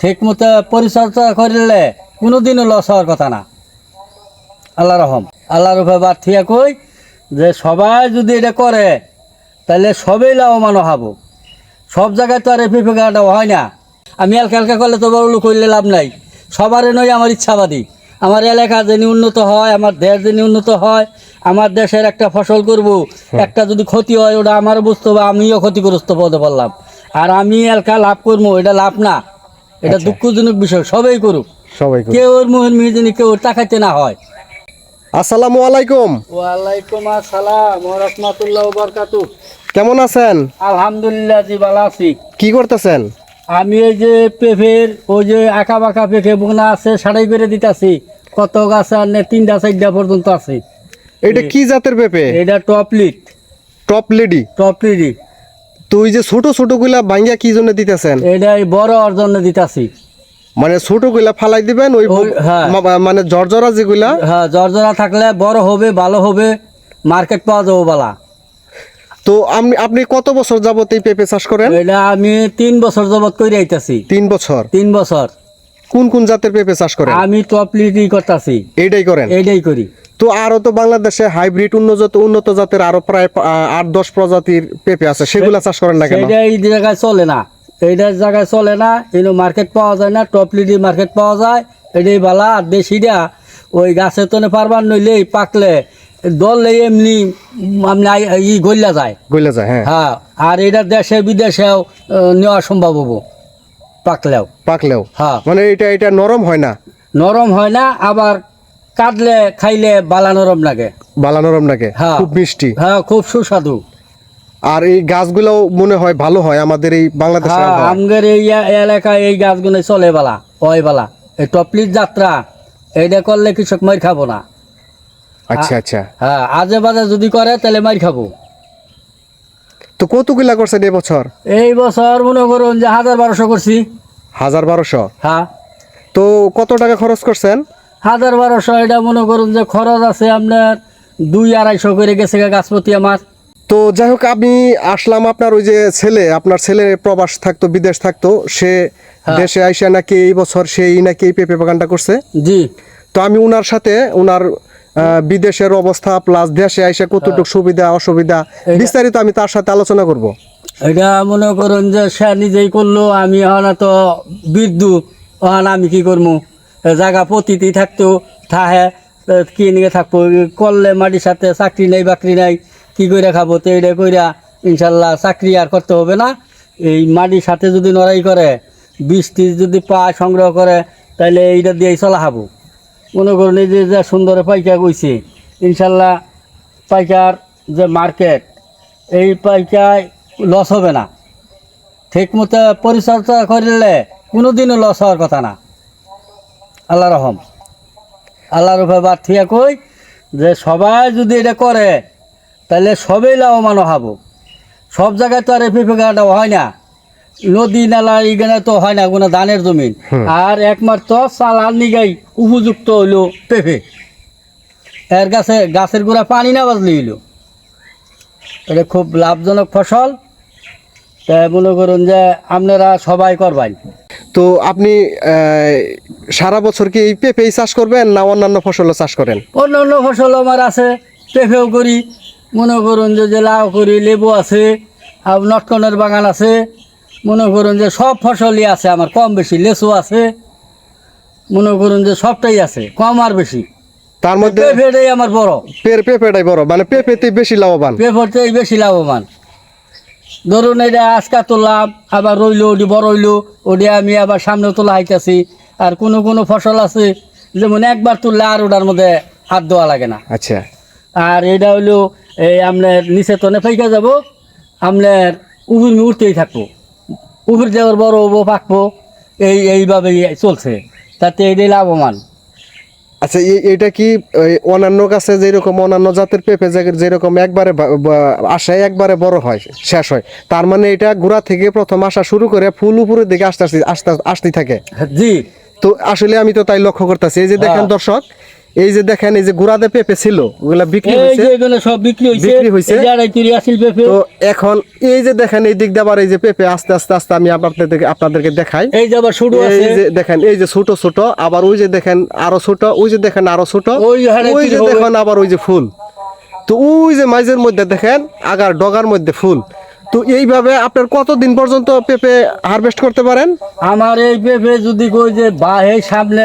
ঠিক মতো পরিচর্যা করলে কোনোদিনও লস হওয়ার কথা না। আল্লাহ রহম। আল্লাহ উপরে বাদ থিয়া কই যে সবাই যদি এটা করে তাহলে সবেই লাভবান হব। সব জায়গায় তো আর পেঁপে গাছটা হয় না। আমি হালকা হালকা করলে তো বড় করলে লাভ নাই। সবারই নয় আমার ইচ্ছাবাদী। আমার এলাকা যেন উন্নত হয় আমার দেশ যেন উন্নত হয় আমার দেশের একটা ফসল করব একটা যদি ক্ষতি হয় ওটা আমারও বুঝতে হবে আমিও ক্ষতিগ্রস্ত হতে পারলাম আর আমি এলাকা লাভ করব এটা লাভ না। এটা আচ্ছা। দুঃখজনক বিষয় সবাই করুক। সবাই। কেউ ওর মুহের মিহি যেন কেউ তাকাইতে না হয়। আসসালামু আলাইকুম। ওয়ালাইকুম আসসালাম রহমতুল্লাহ বরকাতু কেমন আছেন? আলহামদুলিল্লাহ জি ভালো আছি। কি করতেছেন? আমি এই যে পেঁপের ওই যে আঁকা বাঁকা পেঁপে বোনা আছে সাড়াই করে দিতেছি। কত গাছ আর নে তিনটা চারটা পর্যন্ত আছে। এটা কি জাতের পেঁপে? এটা top lead. Top lady. Top lady. তো ওই যে ছোট ছোটগুলা বাঙ্গা কি জন্য দিতেছেন? এটাই বড় বড় জন্য দিতেছি। মানে ছোটগুলা ফালাই দিবেন ওই হ্যাঁ। মানে জর্জরা যেগুলা? হ্যাঁ জর্জরা থাকলে বড় হবে ভালো হবে মার্কেট পাওয়া যাব বালা। তো আপনি আপনি কত বছর যাবত এই পেঁপে চাষ করেন? এটা আমি তিন বছর যাবত করে আইতাছি। তিন বছর? তিন বছর। কোন কোন জাতের পেঁপে চাষ করেন? আমি টপ লিডই করতেছি? এইটাই করেন? এইটাই করি। তো আরও তো বাংলাদেশে হাইব্রিড উন্নত উন্নত জাতের আরও প্রায় আট দশ প্রজাতির পেঁপে আছে। সেগুলা চাষ করেন না কেন? এই জায়গায় চলে না। এইটার জায়গায় চলে না। কিন্তু মার্কেট পাওয়া যায় না টপ লিডি মার্কেট পাওয়া যায়। এটাই বালা। আর দেশিটা ওই গাছের তনে পারবার নইলে পাকলে দলে এমনি আপনি ই গল্লা যায়। গইলা যায় হ্যাঁ। হ্যাঁ আর এটা দেশে বিদেশেও নেওয়া সম্ভব হব। পাকলেও। পাকলেও। হ্যাঁ। মানে এটা এটা নরম হয় না? নরম হয় না আবার কাটলে খাইলে বালা নরম লাগে। বালা নরম লাগে? হ্যাঁ। খুব মিষ্টি? হ্যাঁ খুব সুস্বাদু। আর এই গাছগুলোও মনে হয় ভালো হয় আমাদের এই বাংলাদেশে হ্যাঁ আমাদের এই এলাকায় এই গাছগুলো চলে বালা হয় বালা। এই টপলির যাত্রা এইটা করলে কৃষক মার খাব না। আচ্ছা আচ্ছা। হ্যাঁ আজে বাজে যদি করে তাহলে মার খাব। তো কতগুলা করছেন এবছর এই বছর মনে করুন যে হাজার বারোশো করছি। হাজার বারোশো? হ্যাঁ। তো কত টাকা খরচ করছেন? হাজার বারোশো এটা মনে করুন যে খরচ আছে আপনার দুই আড়াইশো করে গেছে গাছপতি আমার। তো যাই হোক আমি আসলাম আপনার ওই যে ছেলে আপনার ছেলে প্রবাস থাকতো বিদেশ থাকতো সে হ্যাঁ। দেশে আইসা নাকি এই বছর সেই নাকি এই পেঁপে বাগানটা করছে। জি। তো আমি উনার সাথে উনার আহ, বিদেশের অবস্থা প্লাস দেশে আইসা কতটুকু সুবিধা অসুবিধা বিস্তারিত আমি তার সাথে আলোচনা করব। এটা মনে করুন যে সে নিজেই করল, আমি হন তো বিদ্যুৎ হন আমি কি করব? জায়গা প্রতিটি থাকতো, থাহে কি নিয়ে থাকব? করলে মাটির সাথে চাকরি নেই, বাকরি নাই, কি করে খাব? তো এটা কইরা ইনশাল্লাহ চাকরি আর করতে হবে না। এই মাটির সাথে যদি নড়াই করে বীজ টিজ যদি পায় সংগ্রহ করে তাহলে এইটা দিয়েই চলা খাব মনে করুন এই যে যে সুন্দরে পাইকা গইছে ইনশাল্লাহ পাইকার যে মার্কেট, এই পাইকায় লস হবে না। ঠিক মতো পরিচর্যা করলে কোনোদিনও লস হওয়ার কথা না। আল্লাহ রহম। আল্লাহর উপরে থিয়া কই যে সবাই যদি এটা করে তাহলে সবেই লাভবান হব। সব জায়গায় তো আর এই পেঁপে হয় না। নদী নালা এখানে তো হয় না কোনো ধানের জমিন। আর একমাত্র চালার নিগাই উপযুক্ত হইল পেঁপে। এর গাছে গাছের গোড়া পানি না বাজলে হইল। এটা খুব লাভজনক ফসল। মনে করুন যে আপনারা সবাই করবেন। তো আপনি সারা বছর কি এই পেঁপেই চাষ করবেন না অন্যান্য ফসলও চাষ করেন? অন্য অন্য ফসল আমার আছে পেঁপেও করি। মনে করুন যে যে লাউ করি লেবু আছে আর নটকনের বাগান আছে। মনে করুন যে সব ফসলই আছে আমার কম বেশি লেচু আছে। মনে করুন যে সবটাই আছে কম আর বেশি। তার মধ্যে পেঁপেটাই আমার বড়। পেঁপেটাই বড় মানে পেঁপেতেই বেশি লাভবান। পেঁপেটাই বেশি লাভবান। ধরুন এটা আজকা তুললাম আবার রইল ওটি বড় রইল ওটি আমি আবার সামনে তোলা হাইতেছি আর কোনো কোনো ফসল আছে যেমন একবার তুললে আর ওটার মধ্যে হাত দেওয়া লাগে না। আচ্ছা। আর এটা হলো এই আপনার নিচে তনে ফাইকা যাব আপনার উপুর উঠতেই থাকব। উপর দেওয়ার বড় হব পাকবো এই এইভাবেই চলছে তাতে এটাই লাভবান। আচ্ছা এটা কি অন্যান্য গাছে যেরকম অন্যান্য জাতের পেঁপে যেরকম একবারে আসায় একবারে বড় হয় শেষ হয় তার মানে এটা গোড়া থেকে প্রথম আসা শুরু করে ফুল উপরের দিকে আসতে আস্তে আস্তে আসতে থাকে? জি। তো আসলে আমি তো তাই লক্ষ্য করতেছি। এই যে দেখেন হ্যাঁ। দর্শক এই যে দেখেন এই যে গুড়াতে পেঁপে ছিল ওগুলা বিক্রি এই হয়েছে। যে এগুলো সব বিক্রি হয়েছে বিক্রি হইছে? তিরি আসিল পেঁপে। তো এখন এই যে দেখেন এই দিক দিয়ে আবার এই যে পেঁপে আস্তে আস্তে আস্তে আমি আপনাদেরকে আপনাদেরকে দেখাই। এই যে আবার শুরু এই যে দেখেন এই যে ছোট ছোট আবার ওই যে দেখেন আরও ছোট ওই যে দেখেন আরও ছোট ওই যে দেখেন আবার ওই যে ফুল। তো ওই যে মাঝের মধ্যে দেখেন আগার ডগার মধ্যে ফুল। তো এইভাবে আপনার কতদিন পর্যন্ত পেঁপে হারভেস্ট করতে পারেন? আমার এই পেঁপে যদি কই যে বা এই সামনে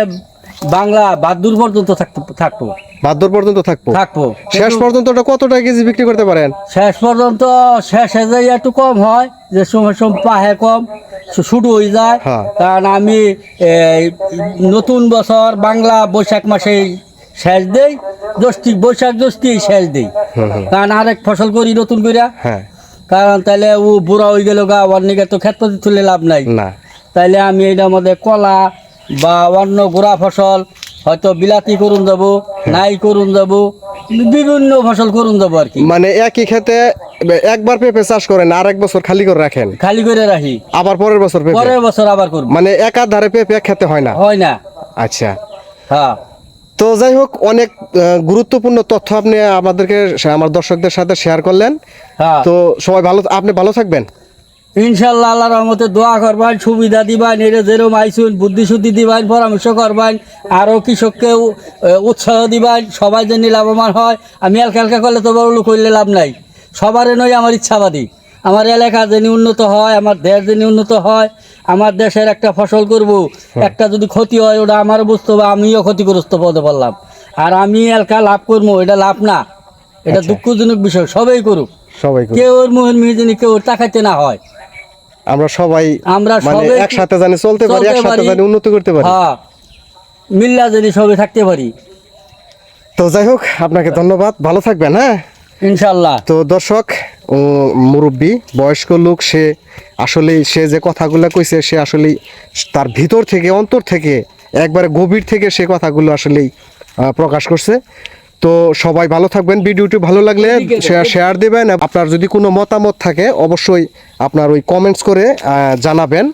বাংলা বাদুর পর্যন্ত থাকতে থাকব ভাদ্র পর্যন্ত থাকব? থাকব। শেষ পর্যন্ত ওটা কত টাকা কেজি বিক্রি করতে পারেন? শেষ পর্যন্ত শেষে যাই একটু কম হয় যে সময় সময় পাহে কম শুরু হয়ে যায়। হ্যাঁ। কারণ আমি নতুন বছর বাংলা বৈশাখ মাসে শেষ দেই জ্যৈষ্ঠী বৈশাখ জ্যৈষ্ঠী শেষ দেই। কারণ আরেক ফসল করি নতুন করিয়া হ্যাঁ। কারণ তাহলে ও বুড়া হয়ে গেল গা নিকে তো ক্ষেত তুলে লাভ নাই। না। তাইলে আমি এইটার মধ্যে কলা বা অন্য গোড়া ফসল হয়তো বিলাতি করুন যাব নাই করুন যাব বিভিন্ন ফসল করুন যাব আর কি। মানে একই খেতে একবার পেঁপে চাষ করেন আর এক বছর খালি করে রাখেন? খালি করে রাখি। আবার পরের বছর পেঁপে? পরের বছর আবার করব। মানে একা ধারে পেঁপে খেতে হয় না? হয় না। আচ্ছা। হ্যাঁ। তো যাই হোক অনেক গুরুত্বপূর্ণ তথ্য আপনি আমাদেরকে আমার দর্শকদের সাথে শেয়ার করলেন। হ্যাঁ। তো সবাই ভালো আপনি ভালো থাকবেন। ইনশাল্লাহ আল্লাহ রহমতে দোয়া করবেন সুবিধা দিবেন এটা যেরকম আইসুন বুদ্ধি শুদ্ধি দিবেন পরামর্শ করবেন আরও কৃষককেও এ, উৎসাহ দিবেন সবাই যেন লাভবান হয় আমি হালকা হালকা করলে তো বড় লোক করলে লাভ নাই। সবারই নয় আমার ইচ্ছাবাদী। আমার এলাকা যেন উন্নত হয় আমার দেশ যেন উন্নত হয় আমার দেশের একটা ফসল করব একটা যদি ক্ষতি হয় ওটা আমারও বুঝতে হবে আমিও ক্ষতিগ্রস্ত পদে পারলাম আর আমি এলাকা লাভ করব এটা লাভ না। এটা দুঃখজনক বিষয় সবাই করুক। সবাই কেউ ওর মুহের মিহি যেন কেউ তাকাইতে না হয়। আমরা সবাই আমরা মানে একসাথে জানি চলতে পারি একসাথে জানি উন্নতি করতে পারি। হ্যাঁ মিল্লা সবাই থাকতে পারি। তো যাই হোক আপনাকে ধন্যবাদ। ভালো থাকবেন হ্যাঁ? ইনশাল্লাহ তো দর্শক ও মুরব্বী বয়স্ক লোক সে আসলে সে যে কথাগুলো কইছে সে আসলে তার ভিতর থেকে অন্তর থেকে একবারে গভীর থেকে সে কথাগুলো আসলেই আহ, প্রকাশ করছে। তো সবাই ভালো থাকবেন ভিডিওটি ভালো লাগলে শেয়ার শেয়ার দেবেন। আপনার যদি কোনো মতামত থাকে অবশ্যই আপনার ওই কমেন্টস করে জানাবেন।